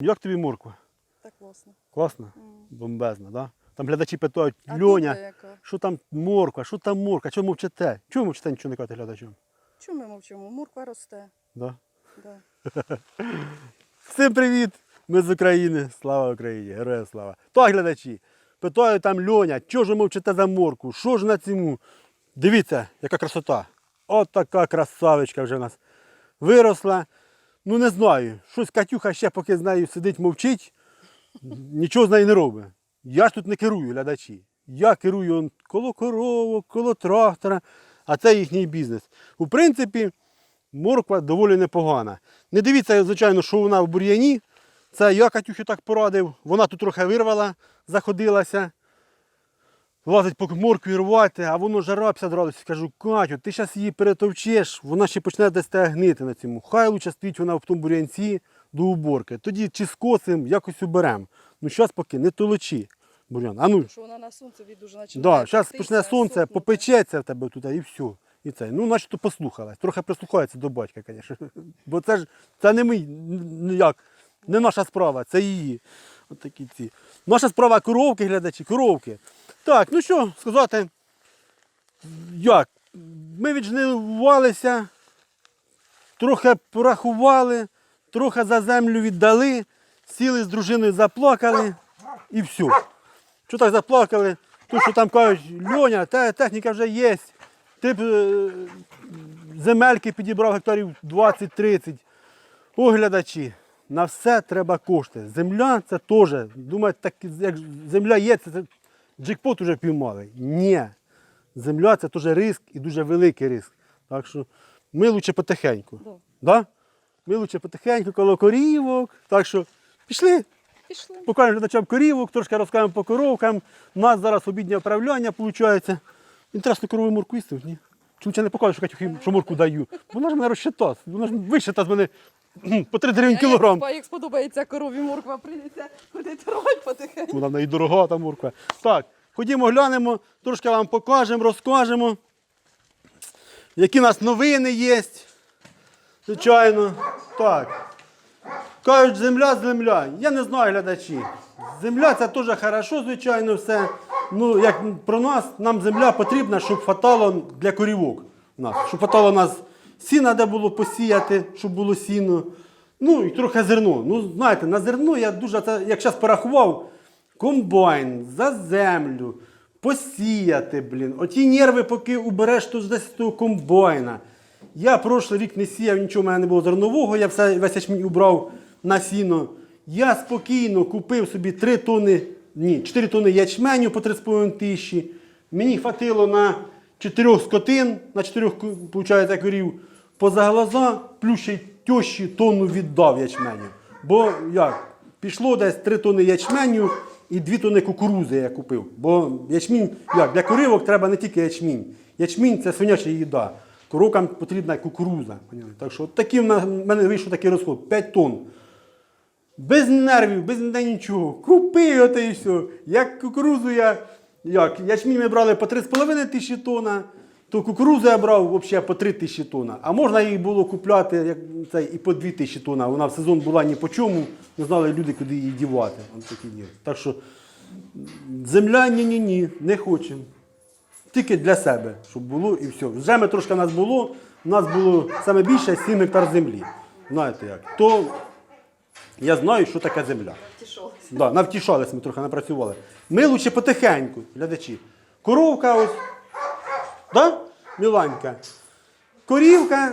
Як тобі морква? Так класно. Класно? Бомбезна, да? Там глядачі питають, А Льоня, яка? що там морква, що там морква, чому мовчите? Чому мовчите, нічого не кажете глядачам? Чому ми мовчимо? Морква росте. Да? Да. Всім привіт! Ми з України. Слава Україні! Героям слава! Так, глядачі, питаю там Льоня, чого ж ви мовчите за морку? Що ж на цьому? Дивіться, яка красота. От така красавичка вже в нас виросла. Ну не знаю, щось Катюха ще поки з нею сидить, мовчить, нічого з нею не робить. Я ж тут не керую глядачі. Я керую он коло коровок, коло трактора, а це їхній бізнес. У принципі, морква доволі непогана. Не дивіться, звичайно, що вона в бур'яні. Це я Катюхі так порадив. Вона тут трохи вирвала, заходилася. Лазить по моркві рвати, а воно жара 50 градусів. Кажу, Катю, ти зараз її перетовчеш, вона ще почне десь те гнити на цьому. Хай лучше стоїть вона в тому бур'янці до уборки. Тоді чи скосим, якось уберемо. Ну зараз поки не толочи бур'ян. А ну, Що вона на сонцеві дуже починає. Да, зараз почне сонце, попечеться в тебе тут і все. І це. Ну, начебто послухалась. Трохи прислухається до батька, звісно. Бо це ж це не ми, як, не наша справа, це її. От такі ці. Наша справа коровки, глядачі, коровки. Так, ну що сказати, як? Ми віджнивалися, трохи порахували, трохи за землю віддали, сіли з дружиною, заплакали і все. Що так заплакали? То, що там кажуть, Льоня, та техніка вже є. Ти б е, земельки підібрав гектарів 20-30. Оглядачі, на все треба кошти. Земля це теж. Думають, так як земля є, це джекпот уже піймали. Ні. Земля це теж риск і дуже великий риск. Так що ми лучше потихеньку. Да. Да? Ми лучше потихеньку коло корівок. Так що пішли. Пішли. Покажемо глядачам корівок, трошки розкажемо по коровкам. У нас зараз обіднє управління виходить. Інтересно, корову морку їсти? Ні? Чому я не покажу, що що морку даю? Вона ж мене розчита. Вона ж вищита з мене по 3 гривень кілограм. Як, як сподобається корові морква, прийдеться ходити рвати потихеньку. Вона в неї дорога та морква. Так, ходімо глянемо, трошки вам покажемо, розкажемо. Які у нас новини є. Звичайно. Так. Кажуть, земля, земля. Я не знаю глядачі. Земля це теж хорошо, звичайно, все. Ну, як про нас, нам земля потрібна, щоб хватало для корівок. У нас. Щоб хватало нас сіна, де було посіяти, щоб було сіно. Ну і трохи зерно. Ну, знаєте, на зерно я дуже, це, як зараз порахував, комбайн, за землю, посіяти, блін. Оті нерви, поки убереш то з того комбайна. Я прошлий рік не сіяв, нічого в мене не було зернового, я все, весь ячмінь убрав на сіно. Я спокійно купив собі 3 тони, ні, 4 тони ячменю по 3,5 тисячі. Мені хватило на 4 скотин, на 4 виходить, корів поза глаза, плюс ще тьощі тонну віддав ячменю. Бо як? Пішло десь 3 тони ячменю і 2 тони кукурузи я купив. Бо ячмінь, як, для коривок треба не тільки ячмінь. Ячмінь це свиняча їда. Корокам потрібна кукуруза. Так що от в мене- вийшов такий розход 5 тонн. Без нервів, без нічого. Купив оте і все. Як кукурузу я. Як, ячмінь ми брали по 3,5 тисячі тонна, то кукурузу я брав взагалі по 3 тисячі тонна. А можна її було купляти як, це, і по 2 тисячі тонна. Вона в сезон була ні по чому, не знали люди, куди її дівати. Такі. Так що земля ні-ні-ні, не хочемо. Тільки для себе, щоб було і все. Вже ми трошки нас було, у нас було саме більше 7 гектар землі. Знаєте як? То я знаю, що таке земля. Да, навтішалися ми трохи, напрацювали. Ми лучше потихеньку, глядачі. Коровка ось. Да? Міланька. Корівка.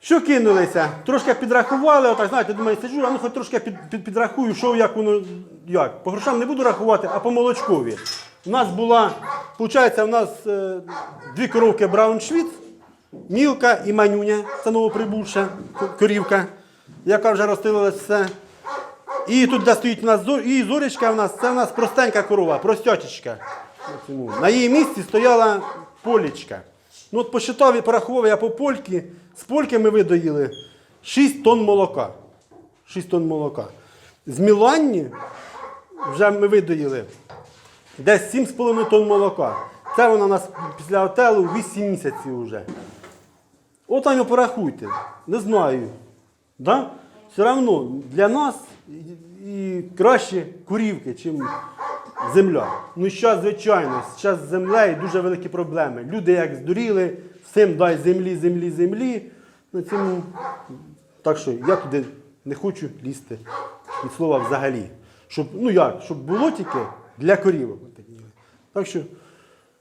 Що кинулися? Трошки підрахували, отак, знаєте, думаю, сиджу, а ну хоч трошки під, під, підрахую, що як воно, як. По грошам не буду рахувати, а по молочкові. У нас була, виходить, у нас е, дві коровки Брауншвіц, мілка і манюня, це новоприбувша корівка, яка вже розстелилась все. І тут, де стоїть у нас зор... і зорічка у нас, це у нас простенька корова, простячечка. На її місці стояла полічка. Ну от посчитав і порахував я по польки. З польки ми видоїли 6 тонн молока. 6 тонн молока. З Міланні вже ми видоїли десь 7,5 тонн молока. Це вона у нас після отелу 8 місяців вже. От там порахуйте. Не знаю. Да? все одно для нас і краще курівки, чим земля. Ну, зараз, звичайно, зараз з землею дуже великі проблеми. Люди як здуріли, всім дай землі, землі, землі. На цьому... Так що я туди не хочу лізти від слова взагалі. Щоб, ну як, щоб було тільки для корівок. Так що,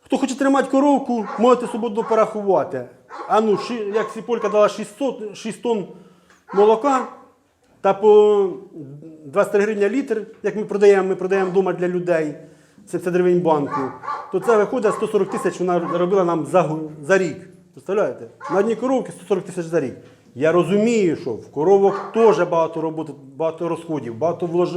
хто хоче тримати коровку, можете свободно порахувати. А ну, як Сіполька дала 600, 6 тонн молока, та по 23 гривня літр, як ми продаємо, ми продаємо вдома для людей, 70 гривень банку, то це виходить 140 тисяч вона заробила нам за, за рік. Представляєте? На одній коровці 140 тисяч за рік. Я розумію, що в коровок теж багато роботи, багато розходів, багато влож...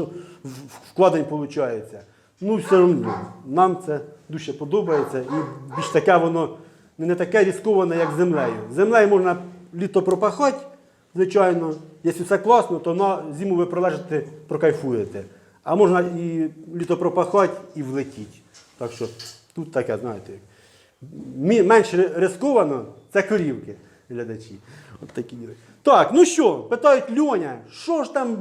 вкладень виходить. Ну, все одно, нам це дуже подобається і більш таке воно не таке різковане, як землею. Землею можна літо пропахати, звичайно. Якщо все класно, то на зиму ви пролежите, прокайфуєте. А можна і літо пропахати, і влетіти. Так що тут таке, знаєте. Менш рисковано це корівки, глядачі. От такі. Так, ну що, питають Льоня, що ж там,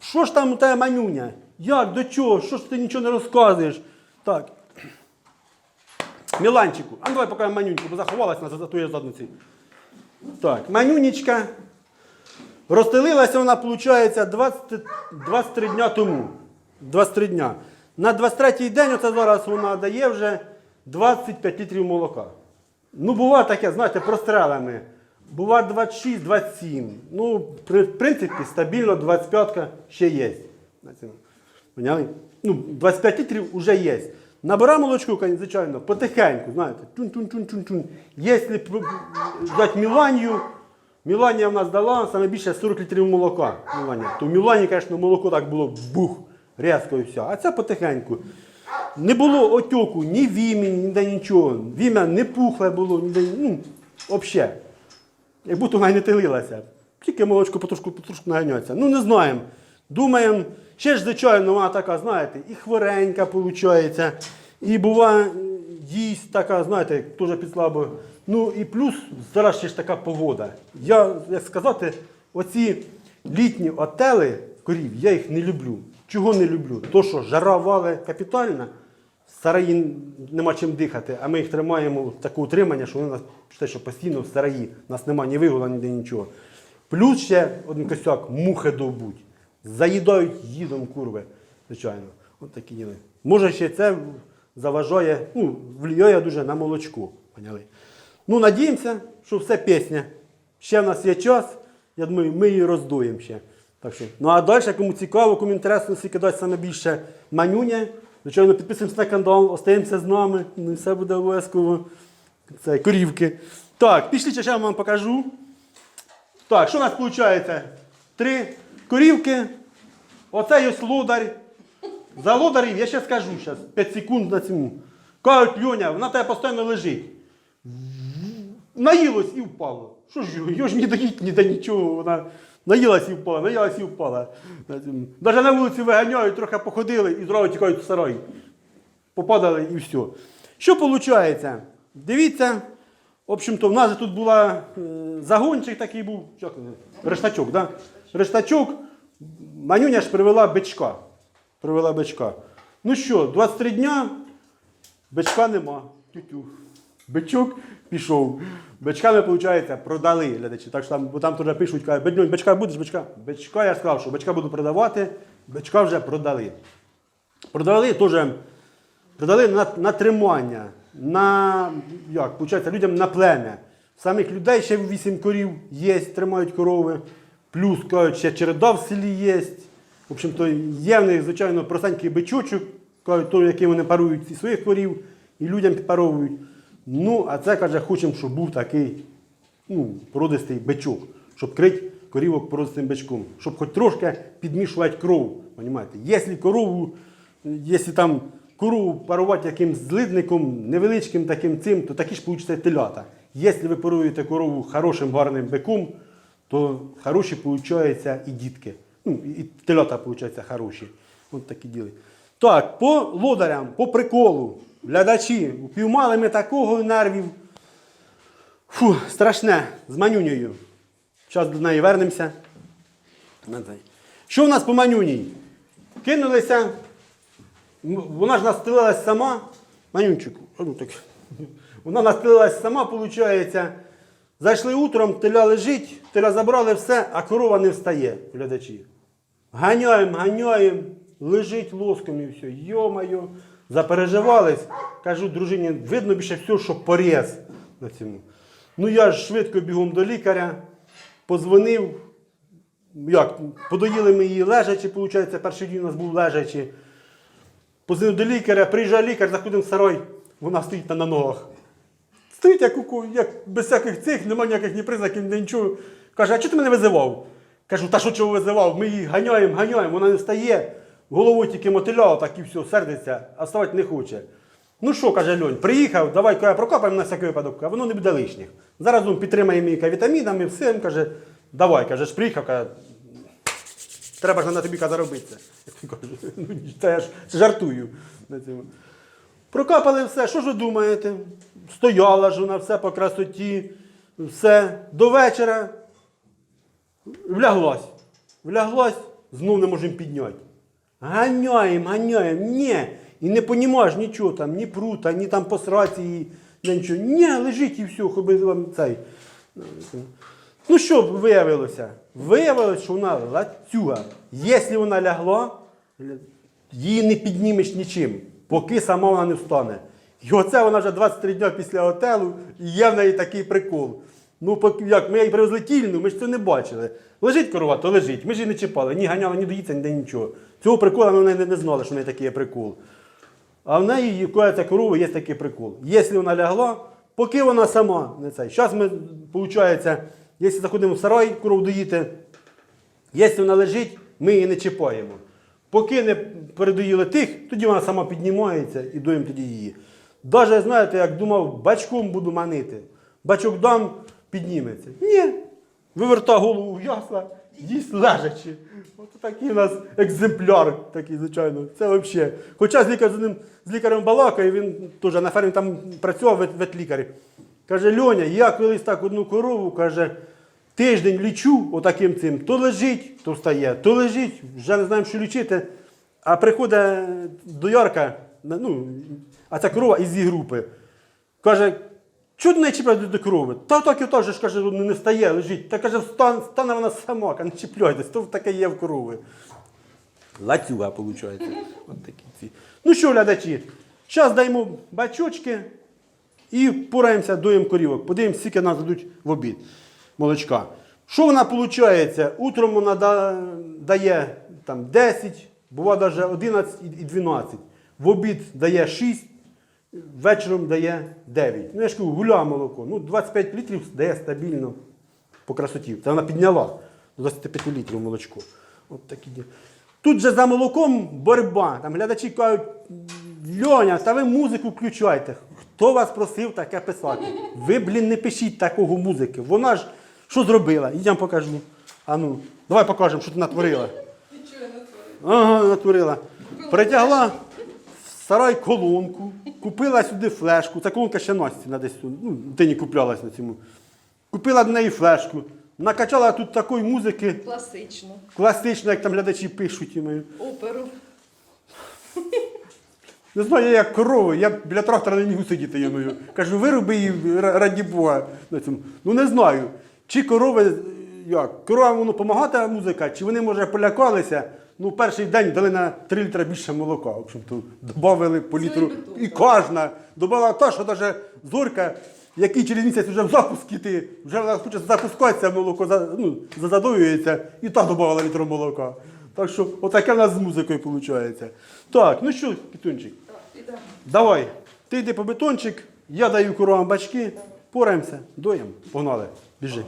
що ж там у тебе манюня? Як, до чого? Що ж ти нічого не розказуєш? Так. Міланчику, а ну давай покажемо манюньку, бо заховалась на за тої задниці. Так, манюнечка. Розстелилася вона, виходить, 20, 23 дня тому. 23 дня. На 23-й день, оце зараз вона дає вже 25 літрів молока. Ну, буває таке, знаєте, прострелами. Буває 26-27. Ну, в принципі, стабільно 25 ще є. Поняли? Ну, 25 літрів вже є. Набира молочку, звичайно, потихеньку, знаєте, чун-чун-чун-чун-чун. Якщо взяти Міланію, Міланія в нас дала саме більше 40 літрів молока. Міланія. То в Мілані, звісно, молоко так було бух, різко і все. А це потихеньку. Не було отьоку ні в імі, ніде нічого. Вім'я не пухле було, ніде, ну, взагалі. Як будто вона й не тилилася. Тільки молочко потрошку, потрошку наганяється. Ну, не знаємо. Думаємо, ще ж, звичайно, вона така, знаєте, і хворенька виходить, і буває їсть така, знаєте, теж підслабо. Ну і плюс зараз ще ж така погода. Я, як сказати, оці літні отели корів, я їх не люблю. Чого не люблю? То, що жара вали капітальна, сараї нема чим дихати, а ми їх тримаємо таке утримання, що вони нас те, що постійно в сараї. У нас немає ні вигула, ніде нічого. Плюс ще один косяк, мухи довбуть. Заїдають їдом курви, звичайно. От такі діли. Може, ще це заважає, ну, влияє дуже на молочко. Поняли? Ну, надіємося, що все пісня. Ще в нас є час. Я думаю, ми її роздуємо ще. Так що, ну а далі, кому цікаво, кому інтересно, скільки дасть саме більше манюня. Звичайно, підписуємося на канал, остаємося з нами. Ну і все буде обов'язково. Це корівки. Так, пішли, ще я вам покажу. Так, що у нас виходить? Три корівки. Оце ось лодар. За лодарів я ще скажу зараз, 5 секунд на цьому. Кажуть, Льоня, вона тебе постійно лежить. Наїлось і впало. Що ж його? Ж не доїть ніде нічого. Вона наїлась і впала, наїлась і впала. Навіть на вулиці виганяють, трохи походили і зразу тікають в сарай. Попадали і все. Що виходить? Дивіться, в общем-то, в нас тут була е, загончик такий був. Рештачок, да? Рештачок. Манюня ж привела бичка. Привела бичка. Ну що, 23 дня, бичка нема. Тю-тю. Бичок пішов. Бичка ми, виходить, продали глядачі. Так що там, бо там теж пишуть, кажуть, «Беднюнь, бичка будеш, бичка. Бичка, я сказав, що бичка буду продавати, бичка вже продали. Продали теж продали на, на тримання, на як, виходить, людям на плем'я. Самих людей ще 8 корів є, тримають корови. Плюс кажуть, ще череда в селі є. В общем-то, є в них, звичайно, простенький бичочок, кажуть, яким вони парують і своїх корів, і людям підпаровують. Ну, а це каже, хочемо, щоб був такий ну, породистий бичок, щоб крити корівок породистим бичком, щоб хоч трошки підмішувати кров. Понимаєте? Якщо корову, якщо там корову парувати якимсь злидником, невеличким таким цим, то такі ж получаться телята. Якщо ви паруєте корову хорошим гарним биком, то хороші получаються і дітки. Ну, і телята получаються хороші. От такі діли. Так, по лодарям, по приколу, глядачі, упіймали ми такого нервів. Фу, страшне, з манюнею. Зараз до неї вернемося. Що у нас по манюній? Кинулися. Вона ж настелилась сама. Манюнчику, ну так. Вона настелилась сама, виходить. Зайшли утром, теля лежить, теля забрали все, а корова не встає, глядачі. Ганяємо, ганяємо, лежить лоском і все. Йо-моє, запереживались. Кажу, дружині, видно більше всього, що поріз на цьому. Ну я ж швидко бігом до лікаря, позвонив. Як, подоїли ми її лежачи, виходить, перший день у нас був лежачи. Позвонив до лікаря, приїжджає лікар, заходимо в сарой, вона стоїть на ногах. Стоїть як, як без всяких цих, немає ніяких ні признаків, ні нічого. Каже, а чого ти мене визивав? Кажу, та що чого визивав? Ми її ганяємо, ганяємо, вона не встає. Головою тільки мотиля, так і все, сердиться, а вставати не хоче. Ну що, каже Льонь, приїхав, давай каже, прокопаємо на всякий випадок, а воно не буде лишніх. Зараз він підтримає мій вітамінами, все, каже, давай, каже, ж приїхав, каже, треба ж на тобі каже, заробитися. Я кажу, ну, та я ж жартую на цьому. Прокапали все, що ж ви думаєте? Стояла ж вона все по красоті, все. До вечора вляглась. Вляглась, знов не можемо підняти. Ганяємо, ганяємо, ні. І не понімаєш нічого там, ні прута, ні там посраці, ні нічого. Ні, лежить і все, хоби вам цей. Ну що виявилося? Виявилося, що вона лацюга. Якщо вона лягла, її не піднімеш нічим, поки сама вона не встане. І оце вона вже 23 дні після готелу, і є в неї такий прикол. Ну, як ми її привезли тільну, ми ж це не бачили. Лежить корова, то лежить. Ми ж її не чіпали, ні ганяли, ні доїться, ніде нічого. Цього прикола ми не, не знали, що в неї такий прикол. А в неї, ця корова, є такий прикол. Якщо вона лягла, поки вона сама не цей. Зараз ми, виходить, якщо заходимо в сарай, корову доїти, якщо вона лежить, ми її не чіпаємо. Поки не передоїли тих, тоді вона сама піднімається і доїмо тоді її. Даже, знаєте, як думав, бачком буду манити. Бачок дам, підніметься. Ні. Виверта голову в ясла, їсть лежачи. От такий у нас екземпляр, такий, звичайно. Це взагалі. Хоча з, лікар, з, ним, з лікарем балакає, він теж на фермі там працював вет- ветлікар. Каже, Льоня, я колись так одну корову, каже, тиждень лічу отаким цим, то лежить, то встає, то лежить, вже не знаємо, що лічити. А приходить до Ярка, ну, а ця корова із її групи. Каже, чого ти не чіпляєш до корови? Та так і так же ж каже, не не встає, лежить. Та каже, встан, стане вона сама, каже, не чіпляйтесь, то таке є в корови. Лацюга, виходить. От такі ці. Ну що, глядачі, зараз даємо бачочки і пораємося доїм корівок. Подивимося, скільки нас дадуть в обід молочка. Що вона виходить? Утром вона дає там, 10, буває навіть 11 і 12. В обід дає 6, вечором дає 9. Ну, я ж кажу, гуля молоко. Ну, 25 літрів дає стабільно по красоті. Це вона підняла до 25 літрів молочко. От такі ді- Тут же за молоком боротьба. Там глядачі кажуть, Льоня, та ви музику включайте. Хто вас просив таке писати? Ви, блін, не пишіть такого музики. Вона ж що зробила? Ідемо покажу. А ну, давай покажемо, що ти натворила. Ага, натворила. Притягла в сарай колонку, купила сюди флешку. Ця колонка ще носиться на десь. Ну, ти не куплялась на цьому. Купила до неї флешку. Накачала тут такої музики Класично. класичної, як там глядачі пишуть. і Оперу. Не знаю, я як корови, я біля трактора не міг сидіти йому. Кажу, вироби її раді Бога. на цьому. Ну не знаю. Чи корови, е, як, коровам воно допомагає музика, чи вони, може, полякалися. Ну, перший день дали на 3 літра більше молока. В общем-то, додали по літру. І кожна. Додала та, що навіть зорка, який через місяць вже в запуск іти, вже вона хоче запускатися, молоко за- ну, задовується, і та додавала літру молока. Так що, отаке в нас з музикою виходить. Так, ну що, ідемо. давай. Ти йди по бетончик, я даю коровам бачки, пораємося, доїм. Погнали, біжи.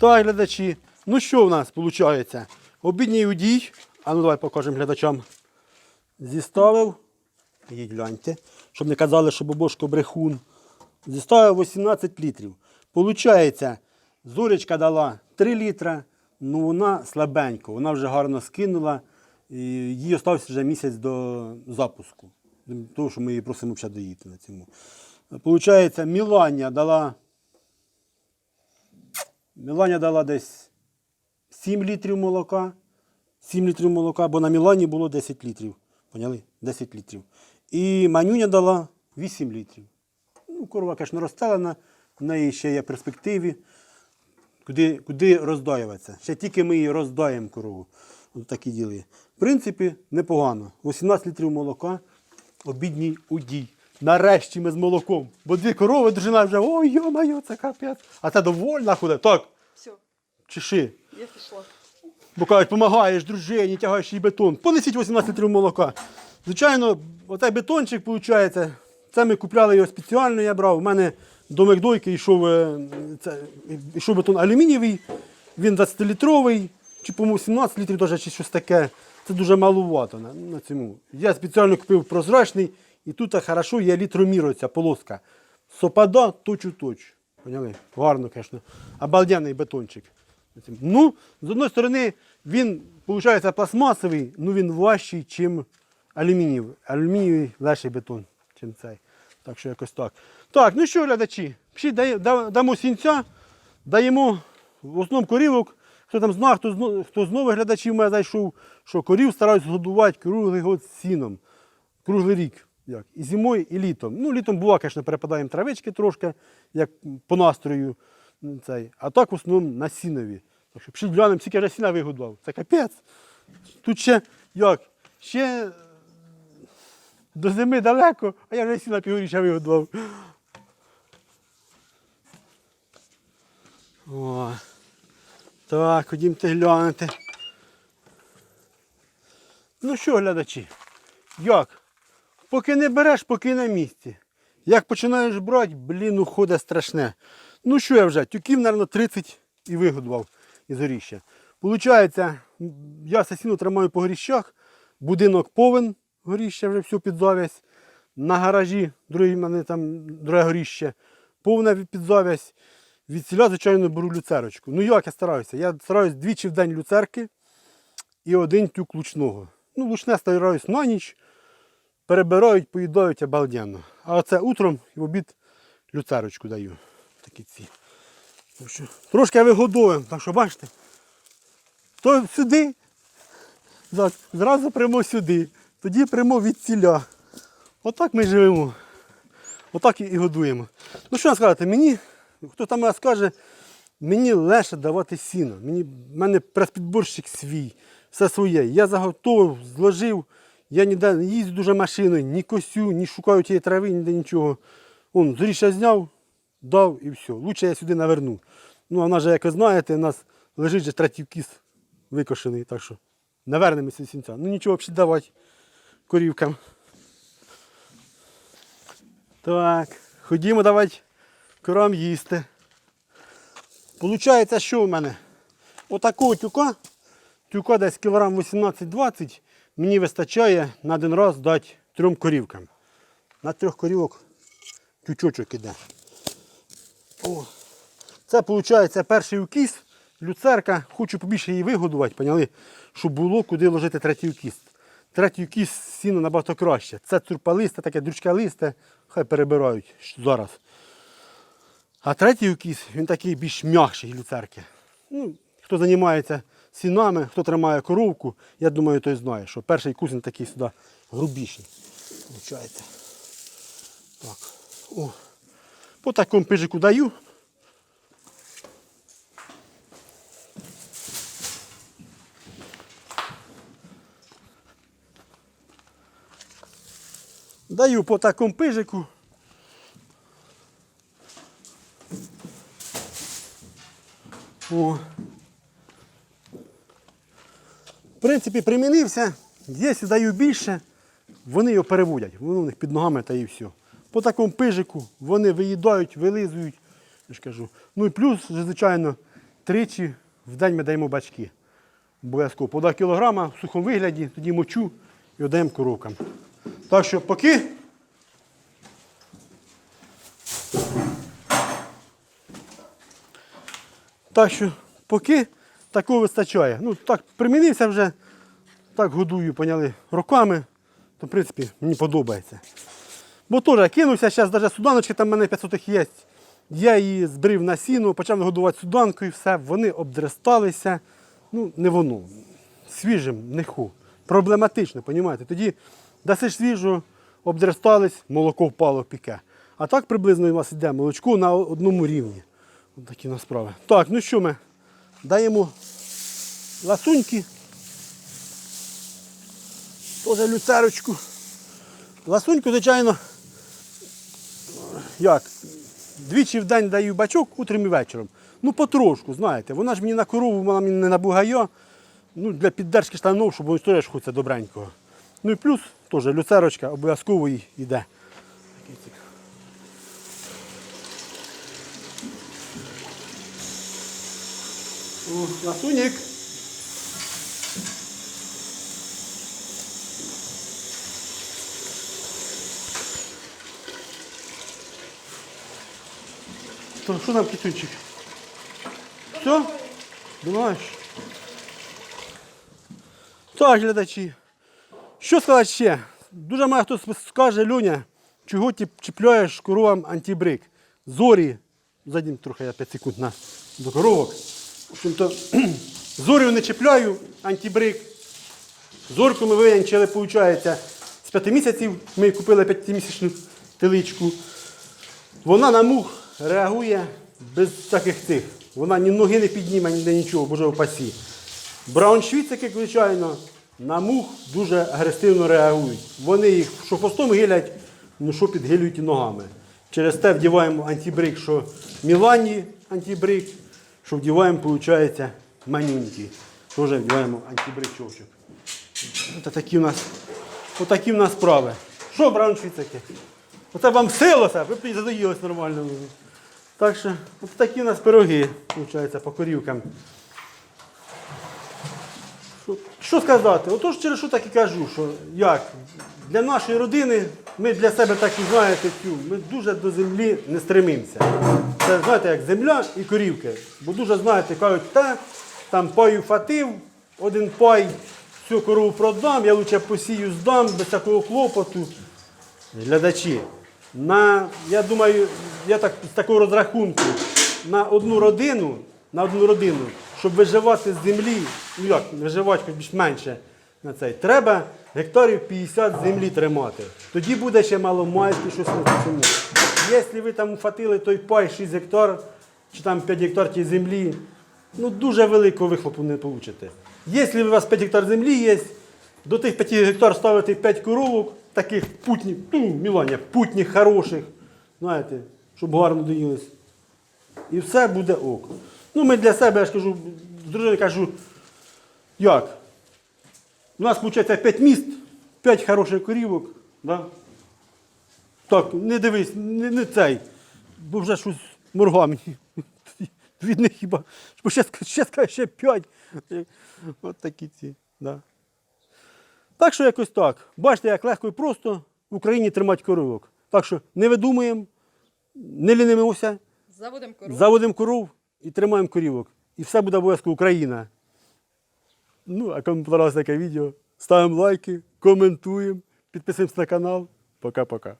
Так, глядачі. Ну що в нас виходить? Обідній удій. А ну давай покажемо глядачам. Зіставив. Їдь гляньте, щоб не казали, що бабошко брехун. Зіставив 18 літрів. Получається, зоречка дала 3 літра, ну вона слабенько, вона вже гарно скинула. І їй остався вже місяць до запуску. Тому що ми її просимо доїти на цьому. Получається, Міланя дала. Міланя дала десь 7 літрів молока. 7 літрів молока, бо на Мілані було 10 літрів. Поняли? 10 літрів. І Манюня дала 8 літрів. Ну, корова, звісно, розстелена, в неї ще є перспективи. Куди, куди роздоюватися? Ще тільки ми її роздаємо корову. От такі діли. В принципі, непогано. 18 літрів молока, обідній удій. Нарешті ми з молоком. Бо дві корови дружина вже, ой, йо-моє, це капець. А це довольна ходить. Так, Все, чеши. я пішла. Бо кажуть, допомагаєш дружині, тягаєш їй бетон. Понесіть 18 літрів молока. Звичайно, оцей бетончик, виходить, це ми купляли його спеціально, я брав. У мене до Мекдойки йшов, е, це, йшов бетон алюмінієвий, він 20-літровий, чи, по-моєму, 17 літрів чи щось таке. Це дуже малувато на, на цьому. Я спеціально купив прозрачний, і тут хорошо є літромір, полоска. Сопада точ-у-точ. Поняли? Гарно, звісно. Обалденний бетончик. Ну, з одної сторони, він, виходить, пластмасовий, ну він важчий, ніж алюмінієвий. Алюмінієвий легший бетон, ніж цей. Так що якось так. Так, ну що, глядачі, пішли, дамо сінця, даємо в основному корівок. Хто там знає, хто, хто з нових глядачів мене зайшов, що корів стараються годувати круглий год сіном. Круглий рік. Як? І зимою, і літом. Ну, літом бува, звісно, перепадаємо травички трошки, як по настрою. Цей. А так в основному на сінові. Так що глянемо, скільки вже сіна вигодував. Це капець. Тут ще як? Ще до зими далеко, а я вже сіна півгоріша вигодував. О, так, ходімте глянути. Ну що, глядачі, як? Поки не береш, поки на місці. Як починаєш брати, блін, уходить страшне. Ну що я вже, тюків, мабуть, 30 і вигодував із горіща. Получається, я сосіну тримаю по горіщах, будинок повен, горіща вже все під завязь. На гаражі другий мене там друге горіще, повне під завязь. Від селя, звичайно, беру люцерочку. Ну як я стараюся? Я стараюсь двічі в день люцерки і один тюк лучного. Ну, лучне стараюсь на ніч, перебирають, поїдають обалденно. А оце утром і в обід люцерочку даю. Такі ці. Трошки вигодовуємо, так що бачите. То сюди, зразу прямо сюди, тоді прямо від ціля. Отак ми живемо. Отак і годуємо. Ну що сказати, мені, хто там мене скаже, мені легше давати сіно. Мені, в мене прес-підборщик свій, все своє. Я заготовив, зложив, я ніде не їздю дуже машиною, ні косю, ні шукаю тієї трави, ніде нічого. Он, зоріша зняв, дав і все. Лучше я сюди наверну. Ну, а вона же, як ви знаєте, у нас лежить же третій кіс викошений, так що навернемося сінця. Ну нічого взагалі давати корівкам. Так, ходімо давати корам їсти. Получається, що в мене? Отакого тюка, тюка десь кілограм 18-20, мені вистачає на один раз дати трьом корівкам. На трьох корівок тючочок іде. О. Це виходить перший укіс, люцерка, хочу побільше її вигодувати, поняли? щоб було куди ложити третій укіс. Третій укіс сіно набагато краще. Це цурпалисте, таке дрючкалисте, хай перебирають зараз. А третій укіс, він такий більш м'якший люцерки. Ну, хто займається сінами, хто тримає коровку, я думаю, той знає, що перший кус такий сюди грубіший. Получається. Так. О. По такому пижику даю. Даю по такому пижику. О. В принципі, примінився. Якщо даю більше, вони його переводять. Воно у них під ногами та і все. По такому пижику вони виїдають, вилизують. Я ж кажу. Ну і плюс, звичайно, тричі в день ми даємо бачки. Обов'язково по 2 кілограма в сухому вигляді, тоді мочу і віддаємо коровкам. Так що поки. Так що поки такого вистачає. Ну, так, примінився вже, так годую, поняли, роками, то в принципі мені подобається. Бо теж кинувся, зараз навіть суданочки там в мене 500 є. Я її збрив на сіно, почав годувати суданкою, все, вони обдресталися. Ну, не воно. Свіжим, не. Проблематично, розумієте? Тоді даси свіжу, обдрестались, молоко впало піке. А так приблизно у вас йде молочко на одному рівні. Ось такі у справи. Так, ну що ми? Даємо ласуньки. Теж люцерочку. Ласуньку, звичайно, як? Двічі в день даю бачок утром і вечором. Ну, потрошку, знаєте. Вона ж мені на корову, вона мені не набугає. Ну, для піддержки штанов, щоб воно теж хочеться добренького. Ну і плюс теж люцерочка обов'язково йде. Ласунік. То що там кисунчик? Все? Думаєш? Так, глядачі. Що сказати ще? Дуже мало хто скаже, Люня, чого ти чіпляєш коровам антибрик. Зорі, задім трохи я 5 секунд на до коровок. В общем-то, зорю не чіпляю, антибрик. Зорку ми винянчили, виходить, з 5 місяців. Ми купили 5-місячну теличку. Вона на мух реагує без всяких цих. Вона ні ноги не підніме, ніде нічого, боже опасі. Брауншвіцики, звичайно, на мух дуже агресивно реагують. Вони їх що хвостом гилять, ну що підгилюють і ногами. Через те вдіваємо антибрик, що Мілані антибрик, що вдіваємо, виходить, маленький. Теж вдіваємо антибрик човчик. Ось такі у нас, отакі у нас справи. Що, брауншвіцики? Оце вам силося, ви задоїлись нормально. Так що, от такі у нас пироги, виходить, по корівкам. Що, сказати? Отож через що так і кажу, що як для нашої родини ми для себе так і знаєте, цю, ми дуже до землі не стремимося. Це знаєте, як земля і корівки. Бо дуже знаєте, кажуть, та там паю фатив, один пай, всю корову продам, я лучше посію здам без такого клопоту. Глядачі, на, я думаю, я так з такого розрахунку, на одну родину, на одну родину, щоб виживати з землі, ну як, виживати хоч більш менше на цей, треба гектарів 50 землі тримати. Тоді буде ще маломайське щось на цьому. Якщо ви там фатили той пай 6 гектар, чи там 5 гектар тієї землі, ну дуже великого вихлопу не получите. Якщо у вас 5 гектар землі є, до тих 5 гектар ставити 5 коровок, таких путніх, ну, Міланя, путніх, хороших, знаєте, щоб гарно доїлись. І все буде ок. Ну, ми для себе, я ж кажу, з дружиною кажу, як? У нас виходить 5 міст, 5 хороших корівок. Да? Так, не дивись, не, не цей, бо вже щось морга мені. Від них хіба. Бо ще, ще ще 5. От такі ці. Да. Так що якось так. Бачите, як легко і просто в Україні тримати коровок. Так що не видумуємо, не лінимося, Заводимо корову. заводимо коров і тримаємо корівок. І все буде обов'язково Україна. Ну, а кому подобалось таке відео, ставимо лайки, коментуємо, підписуємося на канал. Пока-пока.